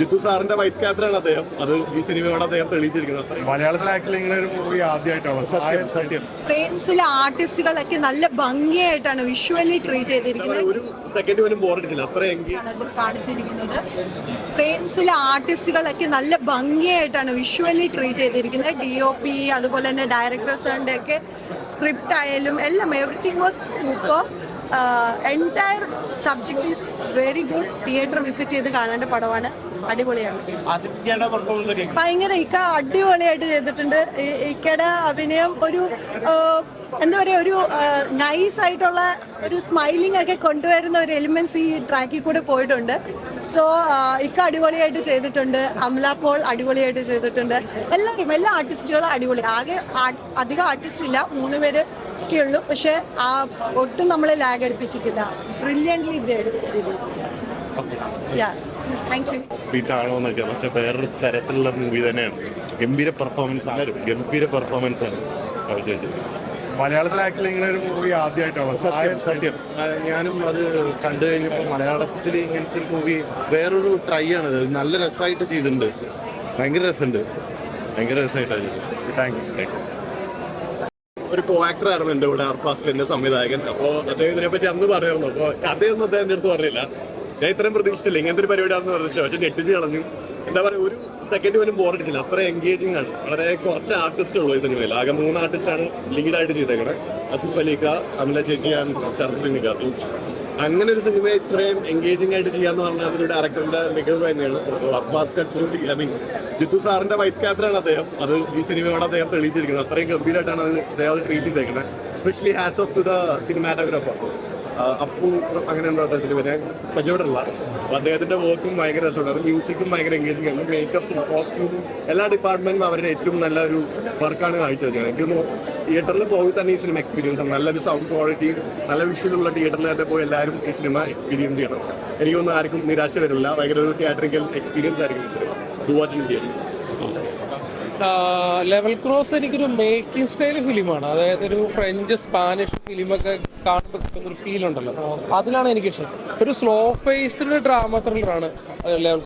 ജിത്തു സാറിന്റെ വൈസ് ക്യാപ്റ്റനാണ് അദ്ദേഹം. അത് ഈ സിനിമയോട് അദ്ദേഹം തെളിയിച്ചിരിക്കുന്നത്. മലയാളത്തിൽ ആക്ച്വലി ഇങ്ങനെ ഒരു മൂവി ആദ്യമായിട്ടാണ്? സത്യം സത്യം. ഫ്രെയിംസിലെ ആർട്ടിസ്റ്റുകളൊക്കെ നല്ല ഭംഗിയായിട്ടാണ് വിഷ്വലി ട്രീറ്റ് ചെയ്തിരിക്കുന്നത്. ഒരു സെക്കൻഡ് പോലും ബോറടിച്ചില്ല അത്ര എങ്കിൽ ആണ് ഇത് കാണിച്ചിരിക്കുന്നത്. ഫ്രെയിംസിലെ ആർട്ടിസ്റ്റുകളൊക്കെ നല്ല ഭംഗിയായിട്ടാണ് വിഷ്വലി ട്രീറ്റ് ചെയ്തിരിക്കുന്നത്. ഡി ഒ പി അതുപോലെ തന്നെ ഡയറക്ടേഴ്സിന്റെ ഒക്കെ സ്ക്രിപ്റ്റ് ആയാലും എല്ലാം everything was super entire subject is very good theatre visit ചെയ്ത് കാണേണ്ട പടമാണ്. അടിപൊളിയാണ്. ഭയങ്കര ഇക്ക അടിപൊളിയായിട്ട് ചെയ്തിട്ടുണ്ട്. ഇക്കയുടെ അഭിനയം ഒരു എന്താ പറയുക ഒരു നൈസ് ആയിട്ടുള്ള ഒരു സ്മൈലിംഗ് ഒക്കെ കൊണ്ടുവരുന്ന ഒരു എലിമെന്റ്സ് ഈ ട്രാക്കിൽ കൂടെ പോയിട്ടുണ്ട്. സോ ഇക്ക അടിപൊളിയായിട്ട് ചെയ്തിട്ടുണ്ട്. അമല പോൾ അടിപൊളിയായിട്ട് ചെയ്തിട്ടുണ്ട്. എല്ലാവരും എല്ലാ ആർട്ടിസ്റ്റുകളും അടിപൊളി. ആകെ അധികം ആർട്ടിസ്റ്റ് ഇല്ല. മൂന്ന് പേര് ഒക്കെ ഉള്ളൂ പക്ഷെ ആ ഒട്ടും നമ്മളെ ലാഗ് അടിപ്പിച്ചിട്ടില്ല. ബ്രില്യന്റ്ലി താങ്ക് യു ബീറ്റ് ആണോ എന്നൊക്കെ പക്ഷെ വേറൊരു തരത്തിലുള്ള മൂവി തന്നെയാണ്. ഗംഭീര പെർഫോമൻസ് ആണ്. ഗംഭീര പെർഫോമൻസ് ആണ്. കാഴ്ചവെച്ചത് മലയാളത്തിൽ ആക്ച്വലി ഇങ്ങനെ ഒരു മൂവി ആദ്യമായിട്ടാണ് സത്യം സത്യം. ആ, ഞാനും അത് കണ്ടു കഴിഞ്ഞപ്പോൾ മലയാളത്തിൽ ഇങ്ങനത്തെ മൂവി വേറൊരു ട്രൈ ആണ് നല്ല രസമായിട്ട് ചെയ്തിട്ടുണ്ട്. ഭയങ്കര രസമുണ്ട്. ഭയങ്കര രസമായിട്ടാണ് താങ്ക് യു ഒരു കോ ആക്ടർ ആയിരുന്നു എന്റെ കൂടെ അർഫാസ്റ്റിന്റെ സംവിധായകൻ. അപ്പോൾ അദ്ദേഹം ഇതിനെ പറ്റി അന്ന് പറയായിരുന്നു അപ്പോൾ അദ്ദേഹം അദ്ദേഹം എന്റെ അടുത്ത് പറഞ്ഞില്ല. ഞാൻ ഇത്രയും പ്രതീക്ഷിച്ചില്ല. ഇങ്ങനത്തെ ഒരു പരിപാടിയാണെന്ന് പ്രതീക്ഷിച്ചു പക്ഷെ ഞെട്ടിച്ച് കളഞ്ഞു. എന്താ പറയുക ഒരു സെക്കൻഡ് പോലും ബോറടിച്ചില്ല അത്ര എൻഗേജിങ് ആണ്. വളരെ കുറച്ച് ആർട്ടിസ്റ്റ് ഉള്ളൂ ഈ സിനിമയിൽ ആകെ മൂന്ന് ആർട്ടിസ്റ്റാണ് ലീഡായിട്ട് ചെയ്തേക്കണേ. അസിഫ് അലീക്ക അമല ചേച്ചി ഞാൻ ശരത് നിക്കാത്തു അങ്ങനെ ഒരു സിനിമയെ ഇത്രയും എൻഗേജിംഗ് ആയിട്ട് ചെയ്യാന്ന് പറഞ്ഞാൽ അതൊരു ഡയറക്ടറിന്റെ മികവ് തന്നെയാണ്. ജിത്തു സാറിന്റെ വൈസ് ക്യാപ്റ്റൻ ആണ് അദ്ദേഹം. അത് ഈ സിനിമയോട് അദ്ദേഹം തെളിയിച്ചിരിക്കുന്നത്. അത്രയും ഗംഭീരമായിട്ടാണ് അദ്ദേഹം ട്രീറ്റ് ചെയ്തേക്കുന്നത്. Specially hats off to the cinematographer Appu അങ്ങനെ എന്താ അദ്ദേഹത്തിന് പിന്നെ പരിചയപ്പെടില്ല അപ്പൊ അദ്ദേഹത്തിന്റെ വർക്കും ഭയങ്കര രസമുണ്ട്. മ്യൂസിക്കും ഭയങ്കര എൻഗേജിംഗ് ആണ്. മേക്കപ്പും കോസ്റ്റ്യൂമും എല്ലാ ഡിപ്പാർട്ട്മെന്റും അവരുടെ ഏറ്റവും നല്ല ഒരു വർക്കാണ് കാഴ്ചവെച്ചത്. എനിക്ക് തോന്നുന്നു തിയേറ്ററിൽ പോയി തന്നെ ഈ സിനിമ എക്സ്പീരിയൻസ് ആണ്. നല്ലൊരു സൗണ്ട് ക്വാളിറ്റി നല്ല വിഷ്വലുള്ള തിയേറ്ററിൽ തന്നെ പോയി എല്ലാവരും ഈ സിനിമ എക്സ്പീരിയൻസ് ചെയ്യണം. എനിക്കൊന്നും ആർക്കും നിരാശ വരില്ല. ഭയങ്കര ഒരു തിയേറ്ററിക്കൽ എക്സ്പീരിയൻസ് ആയിരിക്കും ഈ സിനിമ തിയേറ്റർ ലെവൽ ക്രോസ് എനിക്കൊരു മേക്കിംഗ് സ്റ്റൈൽ ഫിലിമാണ്. അതായത് ഒരു ഫ്രഞ്ച് സ്പാനിഷ് ഫിലിമൊക്കെ കാണുമ്പോൾ കിട്ടുന്ന ഒരു ഫീൽ ഉണ്ടല്ലോ. അതിലാണ് എനിക്ക് ഇഷ്ടം ഒരു സ്ലോ ഫേസ്ഡ് ഡ്രാമ ത്രില്ലറാണ് ലെവൽ